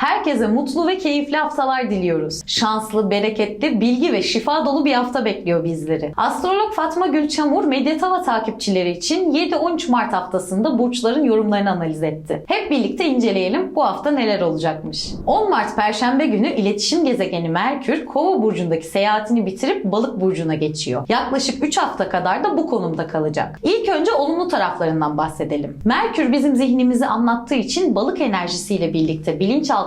Herkese mutlu ve keyifli haftalar diliyoruz. Şanslı, bereketli, bilgi ve şifa dolu bir hafta bekliyor bizleri. Astrolog Fatma Gülçamur Medyatava takipçileri için 7-13 Mart haftasında burçların yorumlarını analiz etti. Hep birlikte inceleyelim bu hafta neler olacakmış. 10 Mart Perşembe günü iletişim gezegeni Merkür Kova burcundaki seyahatini bitirip Balık burcuna geçiyor. Yaklaşık 3 hafta kadar da bu konumda kalacak. İlk önce olumlu taraflarından bahsedelim. Merkür bizim zihnimizi anlattığı için balık enerjisiyle birlikte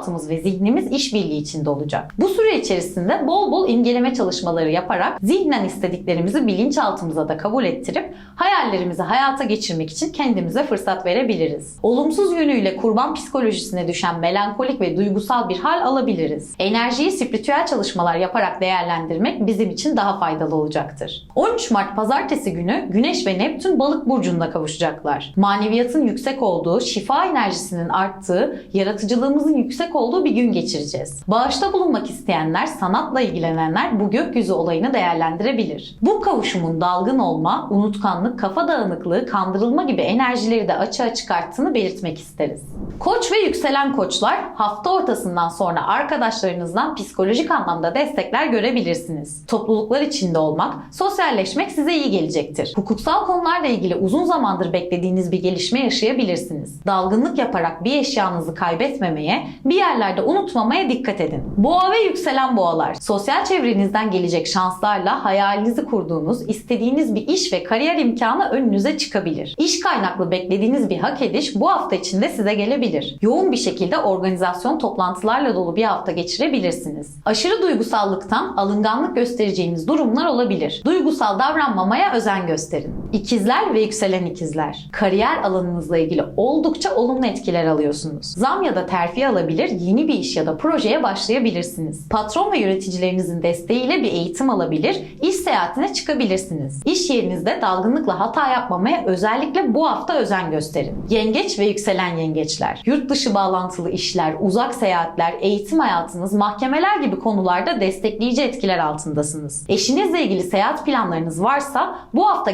bilinçaltımız ve zihnimiz işbirliği içinde olacak. Bu süre içerisinde bol bol imgeleme çalışmaları yaparak zihnen istediklerimizi bilinçaltımıza da kabul ettirip hayallerimizi hayata geçirmek için kendimize fırsat verebiliriz. Olumsuz yönüyle kurban psikolojisine düşen melankolik ve duygusal bir hal alabiliriz. Enerjiyi spiritüel çalışmalar yaparak değerlendirmek bizim için daha faydalı olacaktır. 13 Mart pazartesi günü Güneş ve Neptün balık burcunda kavuşacaklar. Maneviyatın yüksek olduğu, şifa enerjisinin arttığı, yaratıcılığımızın yüksek olduğu bir gün geçireceğiz. Bağışta bulunmak isteyenler, sanatla ilgilenenler bu gökyüzü olayını değerlendirebilir. Bu kavuşumun dalgın olma, unutkanlık, kafa dağınıklığı, kandırılma gibi enerjileri de açığa çıkarttığını belirtmek isteriz. Koç ve yükselen koçlar hafta ortasından sonra arkadaşlarınızdan psikolojik anlamda destekler görebilirsiniz. Topluluklar içinde olmak, sosyalleşmek size iyi gelecektir. Hukuksal konularla ilgili uzun zamandır beklediğiniz bir gelişme yaşayabilirsiniz. Dalgınlık yaparak bir eşyanızı kaybetmemeye, bir yerlerde unutmamaya dikkat edin. Boğa ve yükselen boğalar, sosyal çevrenizden gelecek şanslarla hayalinizi kurduğunuz, istediğiniz bir iş ve kariyer imkanı önünüze çıkabilir. İş kaynaklı beklediğiniz bir hak ediş bu hafta içinde size gelebilir. Yoğun bir şekilde organizasyon toplantılarla dolu bir hafta geçirebilirsiniz. Aşırı duygusallıktan alınganlık göstereceğiniz durumlar olabilir. Duygusal davranmamaya özen gösterin. İkizler ve yükselen ikizler. Kariyer alanınızla ilgili oldukça olumlu etkiler alıyorsunuz. Zam ya da terfi alabilir, yeni bir iş ya da projeye başlayabilirsiniz. Patron ve yöneticilerinizin desteğiyle bir eğitim alabilir, iş seyahatine çıkabilirsiniz. İş yerinizde dalgınlıkla hata yapmamaya özellikle bu hafta özen gösterin. Yengeç ve yükselen yengeçler. Yurt dışı bağlantılı işler, uzak seyahatler, eğitim hayatınız, mahkemeler gibi konularda destekleyici etkiler altındasınız. Eşinizle ilgili seyahat planlarınız varsa bu hafta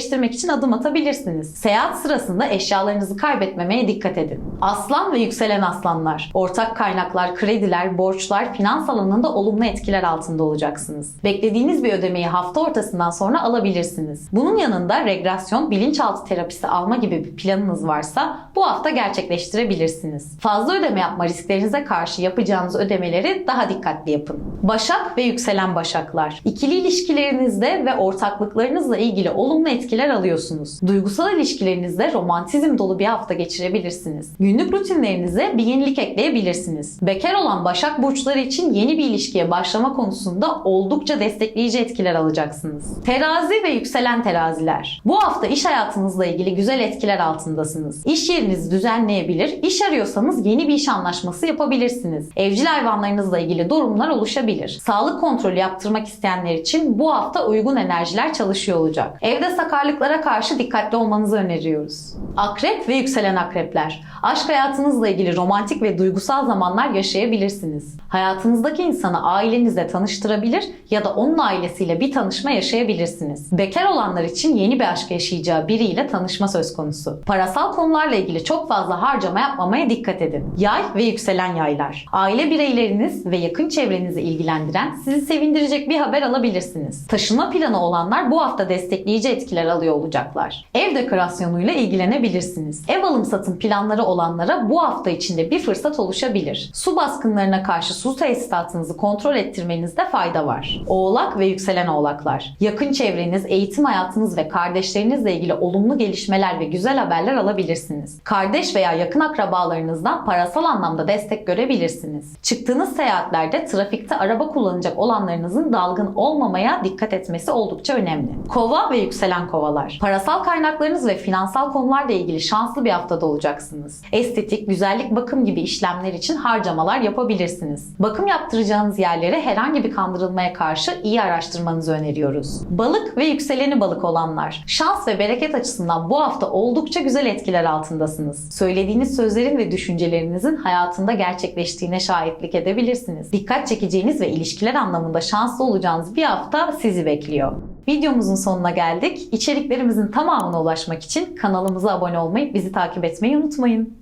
gerçekleştirmek için adım atabilirsiniz. Seyahat sırasında eşyalarınızı kaybetmemeye dikkat edin. Aslan ve yükselen aslanlar. Ortak kaynaklar, krediler, borçlar, finans alanında olumlu etkiler altında olacaksınız. Beklediğiniz bir ödemeyi hafta ortasından sonra alabilirsiniz. Bunun yanında regresyon, bilinçaltı terapisi alma gibi bir planınız varsa bu hafta gerçekleştirebilirsiniz. Fazla ödeme yapma risklerinize karşı yapacağınız ödemeleri daha dikkatli yapın. Başak ve yükselen başaklar. İkili ilişkilerinizde ve ortaklıklarınızla ilgili olumlu etkiler alıyorsunuz. Duygusal ilişkilerinizde romantizm dolu bir hafta geçirebilirsiniz. Günlük rutinlerinize bir yenilik ekleyebilirsiniz. Bekar olan başak burçları için yeni bir ilişkiye başlama konusunda oldukça destekleyici etkiler alacaksınız. Terazi ve yükselen teraziler. Bu hafta iş hayatınızla ilgili güzel etkiler altındasınız. İş yerinizi düzenleyebilir, iş arıyorsanız yeni bir iş anlaşması yapabilirsiniz. Evcil hayvanlarınızla ilgili durumlar oluşabilir. Sağlık kontrolü yaptırmak isteyenler için bu hafta uygun enerjiler çalışıyor olacak. Evde sakarlıklara karşı dikkatli olmanızı öneriyoruz. Akrep ve yükselen akrepler. Aşk hayatınızla ilgili romantik ve duygusal zamanlar yaşayabilirsiniz. Hayatınızdaki insanı ailenizle tanıştırabilir ya da onun ailesiyle bir tanışma yaşayabilirsiniz. Bekar olanlar için yeni bir aşk yaşayacağı biriyle tanışma söz konusu. Parasal konularla ilgili çok fazla harcama yapmamaya dikkat edin. Yay ve yükselen yaylar. Aile bireyleriniz ve yakın çevrenizi ilgilendiren, sizi sevindirecek bir haber alabilirsiniz. Taşınma planı olanlar bu hafta destekleyici etkiler alıyor olacaklar. Ev dekorasyonuyla ilgilenebilirsiniz. Ev alım satım planları olanlara bu hafta içinde bir fırsat oluşabilir. Su baskınlarına karşı su tesisatınızı kontrol ettirmenizde fayda var. Oğlak ve yükselen oğlaklar. Yakın çevreniz, eğitim hayatınız ve kardeşlerinizle ilgili olumlu gelişmeler ve güzel haberler alabilirsiniz. Kardeş veya yakın akrabalarınızdan parasal anlamda destek görebilirsiniz. Çıktığınız seyahatlerde trafikte araba kullanacak olanlarınızın dalgın olmamaya dikkat etmesi oldukça önemli. Kova ve yükselen kovalar. Parasal kaynaklarınız ve finansal konularla ilgili şanslı bir haftada olacaksınız. Estetik, güzellik, bakım gibi işlemler için harcamalar yapabilirsiniz. Bakım yaptıracağınız yerleri herhangi bir kandırılmaya karşı iyi araştırmanızı öneriyoruz. Balık ve yükseleni balık olanlar. Şans ve bereket açısından bu hafta oldukça güzel etkiler altındasınız. Söylediğiniz sözlerin ve düşüncelerinizin hayatında gerçekleştiğine şahitlik edebilirsiniz. Dikkat çekeceğiniz ve ilişkiler anlamında şanslı olacağınız bir hafta sizi bekliyor. Videomuzun sonuna geldik. İçeriklerimizin tamamına ulaşmak için kanalımıza abone olmayı, bizi takip etmeyi unutmayın.